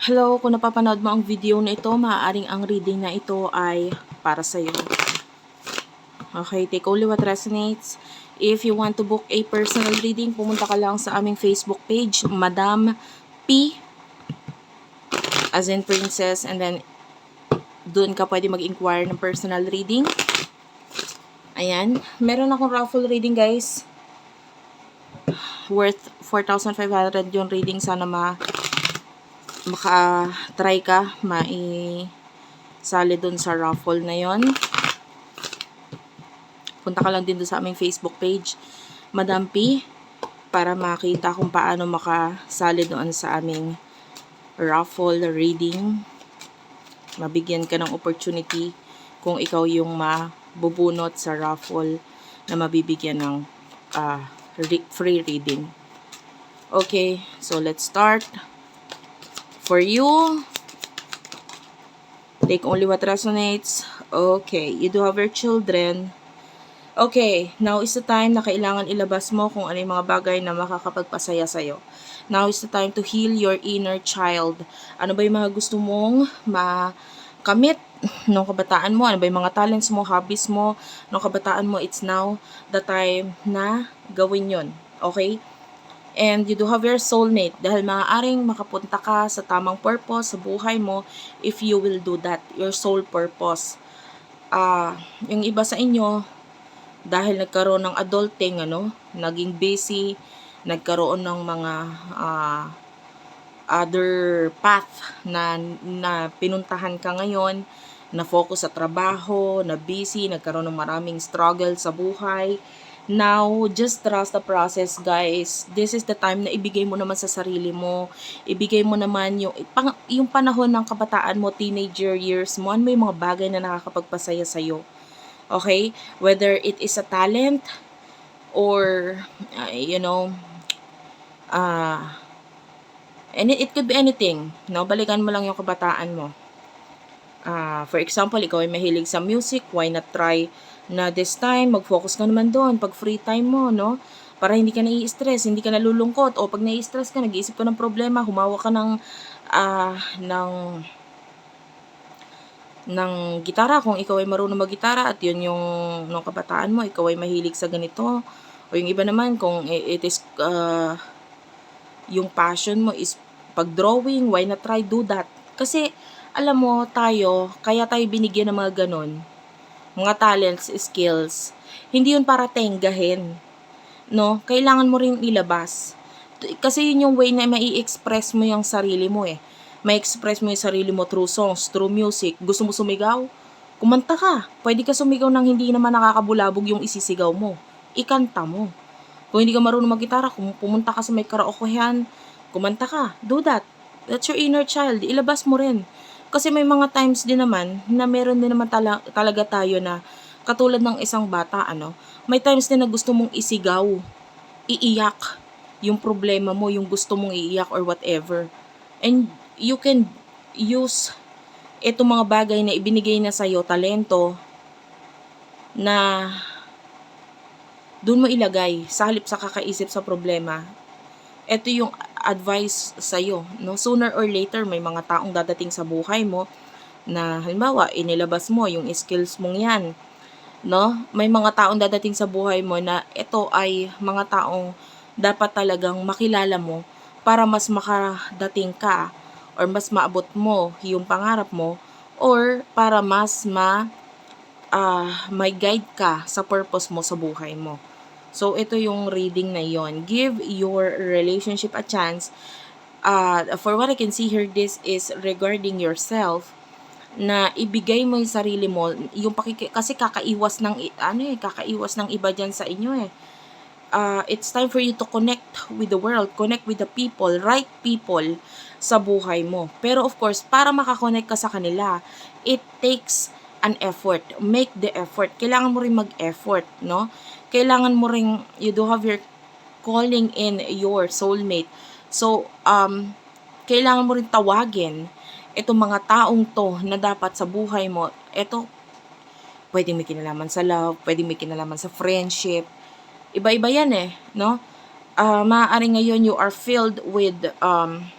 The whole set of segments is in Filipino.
Hello, kung napapanood mo ang video na ito, maaaring ang reading na ito ay para sa iyo. Okay, take only what resonates. If you want to book a personal reading, pumunta ka lang sa aming Facebook page, Madam P, as in princess, and then doon ka pwede mag-inquire ng personal reading. Ayan, meron akong raffle reading guys. Worth 4,500 yung reading. Sana ma maka-try ka, mai sali dun sa raffle na yon. Punta ka lang din sa aming Facebook page, Madam P, para makita kung paano makasali doon sa aming raffle reading. Mabigyan ka ng opportunity kung ikaw yung mabubunot sa raffle na mabibigyan ng re- free reading. Okay, so let's start. For you, take only what resonates. Okay, you do have your children. Okay, now is the time na kailangan ilabas mo kung ano yung mga bagay na makakapagpasaya sa'yo. Now is the time to heal your inner child. Ano ba yung mga gusto mong makamit nung kabataan mo? Ano ba yung mga talents mo, hobbies mo nung kabataan mo? It's now the time na gawin yon. Okay? And you do have your soulmate dahil maaaring makapunta ka sa tamang purpose sa buhay mo if you will do that, your soul purpose. Ah, yung iba sa inyo, dahil nagkaroon ng adulting, ano, naging busy, nagkaroon ng mga ah, other path na, na pinuntahan ka ngayon, na focus sa trabaho, na busy, nagkaroon ng maraming struggle sa buhay. Now, just trust the process, guys. This is the time na ibigay mo naman sa sarili mo. Ibigay mo naman yung, yung panahon ng kabataan mo, teenager years mo, ano may mga bagay na nakakapagpasaya sa'yo. Okay? Whether it is a talent or, uh, you know, ah, and it, it could be anything. No? Balikan mo lang yung kabataan mo. Ah, for example, ikaw ay mahilig sa music, why not try na this time, mag-focus ka naman doon pag free time mo, no? Para hindi ka nai-stress, hindi ka nalulungkot, o pag nai-stress ka, nag-iisip ka ng problema, humawa ka ng, ah, ng, ng gitara, kung ikaw ay marunong mag-gitara, at yun yung, nung kabataan mo, ikaw ay mahilig sa ganito, o yung iba naman, kung it is, ah, yung passion mo is pag-drawing, why not try do that? Kasi, alam mo, tayo, kaya tayo binigyan ng mga ganon, mga talents, skills, hindi yun para tenggahin. No? Kailangan mo rin ilabas. Kasi yun yung way na mai-express mo yung sarili mo eh. May-express mo yung sarili mo through songs, through music. Gusto mo sumigaw? Kumanta ka. Pwede ka sumigaw ng hindi naman nakakabulabog yung isisigaw mo. Ikanta mo. Kung hindi ka marunong mag-gitara, kung pumunta ka sa may karaokehan, kumanta ka. Do that. That's your inner child. Ilabas mo rin. Kasi may mga times din naman na meron din naman tala- talaga tayo na katulad ng isang bata, ano, may times din na gusto mong isigaw, iiyak yung problema mo, yung gusto mong iiyak or whatever. And you can use itong mga bagay na ibinigay na sa'yo, talento, na doon mo ilagay sa halip sa kakaisip sa problema. Ito yung advice sa'yo. No? Sooner or later, may mga taong dadating sa buhay mo na halimbawa, inilabas mo yung skills mong yan. No? May mga taong dadating sa buhay mo na ito ay mga taong dapat talagang makilala mo para mas makadating ka or mas maabot mo yung pangarap mo or para mas ma ah, may guide ka sa purpose mo sa buhay mo. So, ito yung reading na yon. Give your relationship a chance. Uh, for what I can see here, this is regarding yourself na ibigay mo yung sarili mo, yung pakiki, kasi kakaiwas ng, ano eh, kakaiwas ng iba dyan sa inyo eh. Uh, it's time for you to connect with the world, connect with the people, right people sa buhay mo. Pero of course, para makakonect ka sa kanila, it takes an effort. Make the effort. Kailangan mo rin mag-effort, no? Kailangan mo rin, you do have your calling in your soulmate. So, um, kailangan mo rin tawagin itong mga taong to na dapat sa buhay mo. Ito, pwede may kinalaman sa love, pwede may kinalaman sa friendship. Iba-iba yan eh, no? Ah, maaari ngayon you are filled with um,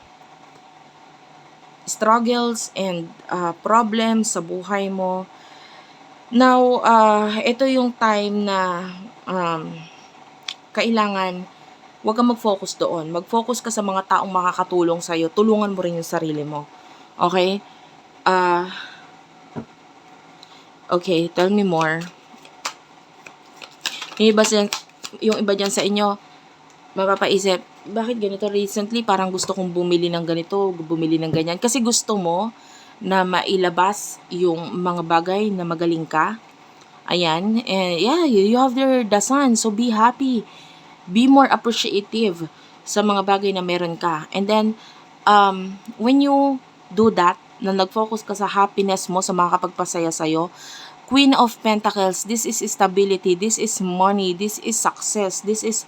struggles and uh, problems sa buhay mo. Now, uh, ito yung time na um, kailangan huwag kang mag-focus doon. Mag-focus ka sa mga taong makakatulong sa'yo. Tulungan mo rin yung sarili mo. Okay? Uh, okay, tell me more. Yung iba, sa, yung iba dyan sa inyo, mapapaisip, bakit ganito recently? Parang gusto kong bumili ng ganito, bumili ng ganyan. Kasi gusto mo na mailabas yung mga bagay na magaling ka. Ayan. And yeah, you, have your dasan. So be happy. Be more appreciative sa mga bagay na meron ka. And then, um, when you do that, na nag-focus ka sa happiness mo, sa makakapagpasaya sa'yo, Queen of Pentacles, this is stability, this is money, this is success, this is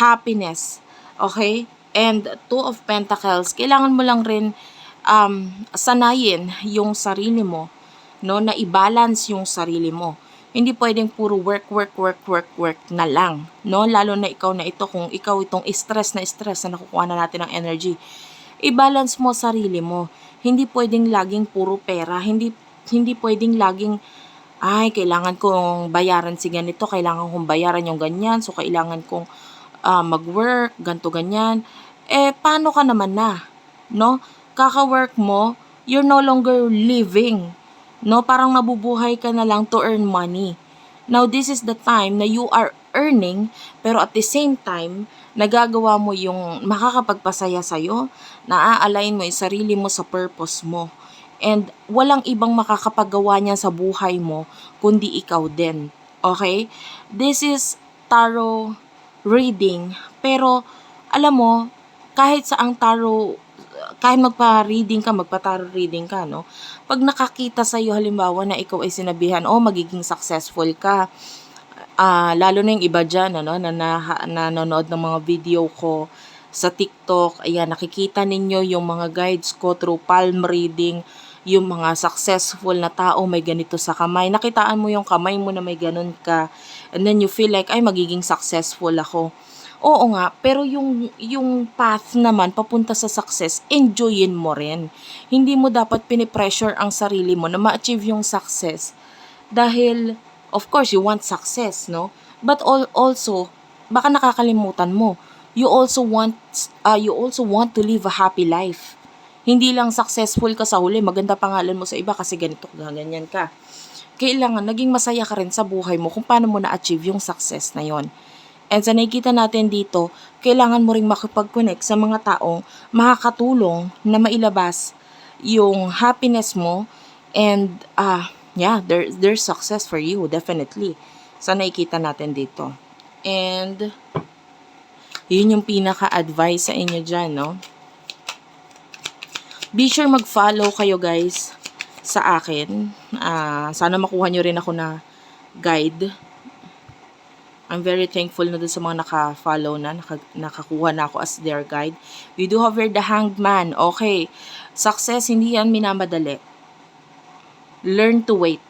happiness. Okay? And Two of Pentacles, kailangan mo lang rin um, sanayin yung sarili mo, no, na i-balance yung sarili mo. Hindi pwedeng puro work, work, work, work, work na lang, no? Lalo na ikaw na ito, kung ikaw itong stress na stress na nakukuha na natin ng energy. I-balance mo sarili mo. Hindi pwedeng laging puro pera, hindi hindi pwedeng laging ay, kailangan kong bayaran si ganito, kailangan kong bayaran yung ganyan, so kailangan kong uh, mag-work, ganto ganyan. Eh, paano ka naman na? No? Kaka-work mo, you're no longer living. No? Parang nabubuhay ka na lang to earn money. Now, this is the time na you are earning, pero at the same time, nagagawa mo yung makakapagpasaya sa'yo, na-align mo yung sarili mo sa purpose mo and walang ibang makakapagawa niyan sa buhay mo kundi ikaw din. Okay? This is tarot reading. Pero, alam mo, kahit sa ang tarot, kahit magpa-reading ka, magpa-tarot reading ka, no? Pag nakakita sa iyo halimbawa na ikaw ay sinabihan, oh, magiging successful ka, uh, lalo na yung iba dyan, ano, na, na nanonood ng mga video ko sa TikTok, ayan, nakikita ninyo yung mga guides ko through palm reading, yung mga successful na tao may ganito sa kamay. Nakitaan mo yung kamay mo na may ganun ka. And then you feel like, ay, magiging successful ako. Oo nga, pero yung, yung path naman papunta sa success, enjoyin mo rin. Hindi mo dapat pinipressure ang sarili mo na ma-achieve yung success. Dahil, of course, you want success, no? But all, also, baka nakakalimutan mo, you also want, uh, you also want to live a happy life hindi lang successful ka sa huli, maganda pangalan mo sa iba kasi ganito, ganyan ka. Kailangan naging masaya ka rin sa buhay mo kung paano mo na-achieve yung success na yon. And sa nakikita natin dito, kailangan mo ring makipag-connect sa mga taong makakatulong na mailabas yung happiness mo and uh, yeah, there, there's success for you, definitely. Sa nakikita natin dito. And yun yung pinaka-advice sa inyo dyan, no? Be sure mag-follow kayo guys sa akin. Uh, sana makuha nyo rin ako na guide. I'm very thankful na dun sa mga naka-follow na, naka, nakakuha na ako as their guide. We do have the hanged man. Okay. Success, hindi yan minamadali. Learn to wait.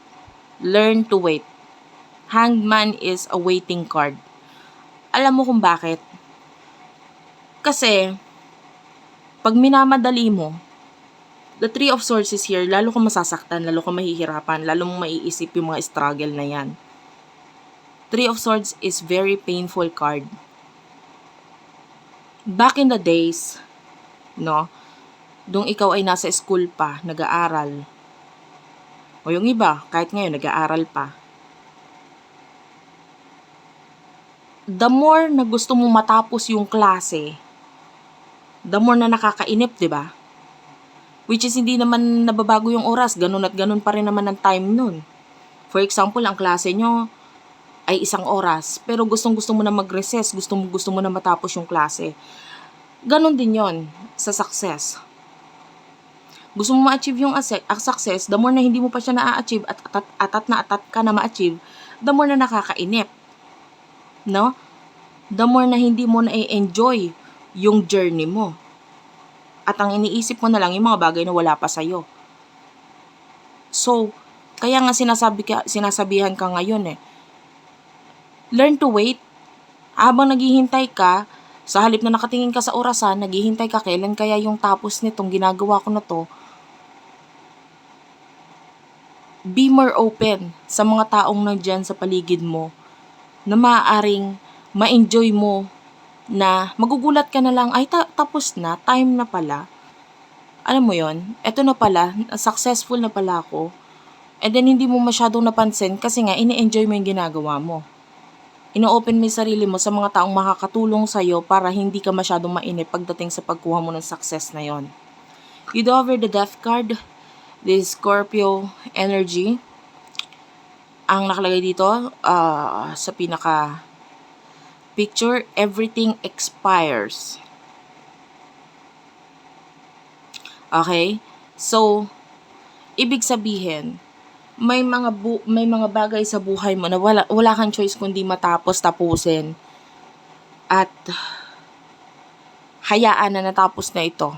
Learn to wait. Hanged man is a waiting card. Alam mo kung bakit? Kasi, pag minamadali mo, the three of swords is here, lalo kang masasaktan, lalo kang mahihirapan, lalo mong maiisip yung mga struggle na yan. Three of swords is very painful card. Back in the days, no, dung ikaw ay nasa school pa, nag-aaral, o yung iba, kahit ngayon, nag-aaral pa, the more na gusto mong matapos yung klase, the more na nakakainip, di ba? Which is hindi naman nababago yung oras, ganun at ganun pa rin naman ang time nun. For example, ang klase nyo ay isang oras, pero gustong gusto mo na mag-recess, gustong gusto mo na matapos yung klase. Ganon din yon sa success. Gusto mo ma-achieve yung success, the more na hindi mo pa siya na-achieve at atat, atat na atat ka na ma-achieve, the more na nakakainip. No? The more na hindi mo na-enjoy yung journey mo at ang iniisip mo na lang yung mga bagay na wala pa sa'yo. So, kaya nga sinasabi ka, sinasabihan ka ngayon eh, learn to wait. Habang naghihintay ka, sa halip na nakatingin ka sa orasan, naghihintay ka kailan kaya yung tapos nitong ginagawa ko na to, be more open sa mga taong nandyan sa paligid mo na maaaring ma-enjoy mo na magugulat ka na lang, ay ta- tapos na, time na pala. Alam mo yon eto na pala, successful na pala ako. And then hindi mo masyadong napansin kasi nga ini-enjoy mo yung ginagawa mo. Ino-open mo yung sarili mo sa mga taong makakatulong sa'yo para hindi ka masyadong mainip pagdating sa pagkuha mo ng success na yon. You over the death card, the Scorpio energy. Ang nakalagay dito ah, sa pinaka picture, everything expires. Okay? So, ibig sabihin, may mga bu- may mga bagay sa buhay mo na wala wala kang choice kundi matapos tapusin. At hayaan na natapos na ito.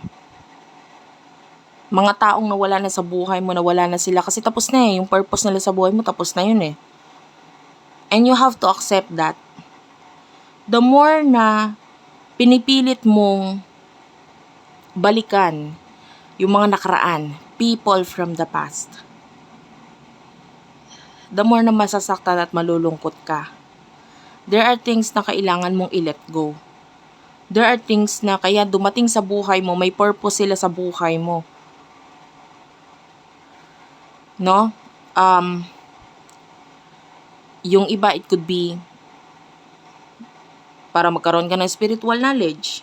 Mga taong nawala na sa buhay mo, nawala na sila kasi tapos na eh. Yung purpose nila sa buhay mo, tapos na yun eh. And you have to accept that. The more na pinipilit mong balikan yung mga nakaraan, people from the past, the more na masasaktan at malulungkot ka. There are things na kailangan mong i-let go. There are things na kaya dumating sa buhay mo, may purpose sila sa buhay mo. No? Um, yung iba, it could be para magkaroon ka ng spiritual knowledge.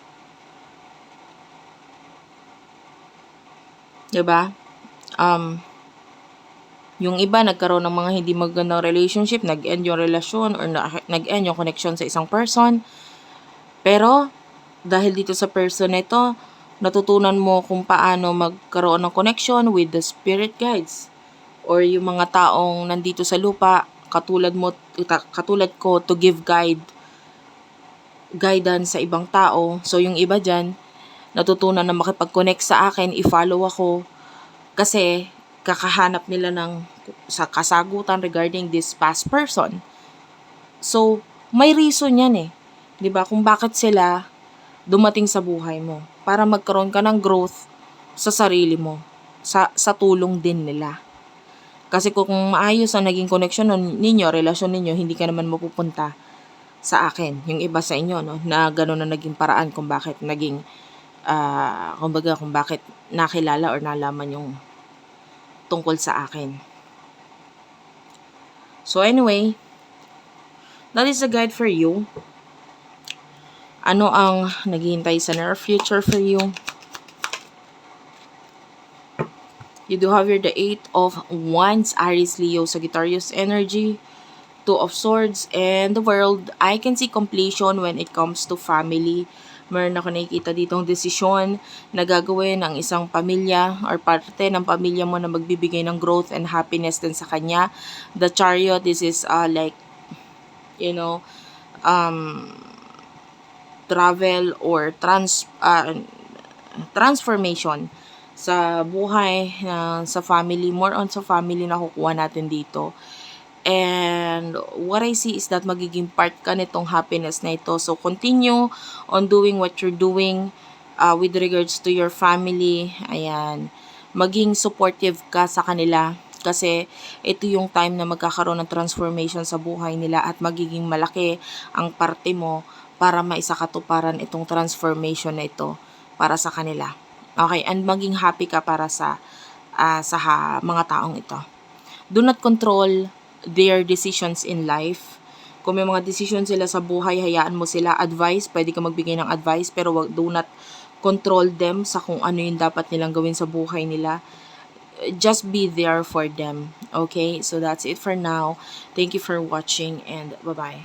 'Di ba? Um, yung iba nagkaroon ng mga hindi magandang relationship, nag-end yung relasyon or na- nag-end yung connection sa isang person. Pero dahil dito sa person na ito, natutunan mo kung paano magkaroon ng connection with the spirit guides or yung mga taong nandito sa lupa katulad mo katulad ko to give guide guidance sa ibang tao. So yung iba diyan natutunan na makipag-connect sa akin, i-follow ako kasi kakahanap nila ng sa kasagutan regarding this past person. So, may reason yan eh. 'Di ba Kung bakit sila dumating sa buhay mo. Para magkaroon ka ng growth sa sarili mo. Sa, sa tulong din nila. Kasi kung maayos ang naging connection ninyo, relasyon ninyo, hindi ka naman mapupunta sa akin. Yung iba sa inyo, no? Na gano'n na naging paraan kung bakit naging, ah, kumbaga kung bakit nakilala or nalaman yung tungkol sa akin. So anyway, that is a guide for you. Ano ang naghihintay sa near future for you? You do have here the Eight of Wands, Aries, Leo, Sagittarius energy, Two of Swords, and the World. I can see completion when it comes to family. Meron ako nakikita ditong desisyon na gagawin ng isang pamilya or parte ng pamilya mo na magbibigay ng growth and happiness din sa kanya. The Chariot, this is uh, like, you know, um, travel or trans uh, transformation sa buhay uh, sa family more on sa family na kukuha natin dito and what I see is that magiging part ka nitong happiness na ito so continue on doing what you're doing uh, with regards to your family ayan maging supportive ka sa kanila kasi ito yung time na magkakaroon ng transformation sa buhay nila at magiging malaki ang parte mo para maisakatuparan itong transformation na ito para sa kanila. Okay, and maging happy ka para sa uh, sa ha, mga taong ito. Do not control their decisions in life. Kung may mga decision sila sa buhay, hayaan mo sila. Advice, pwede ka magbigay ng advice, pero wag, do not control them sa kung ano yung dapat nilang gawin sa buhay nila. Just be there for them. Okay? So that's it for now. Thank you for watching and bye-bye.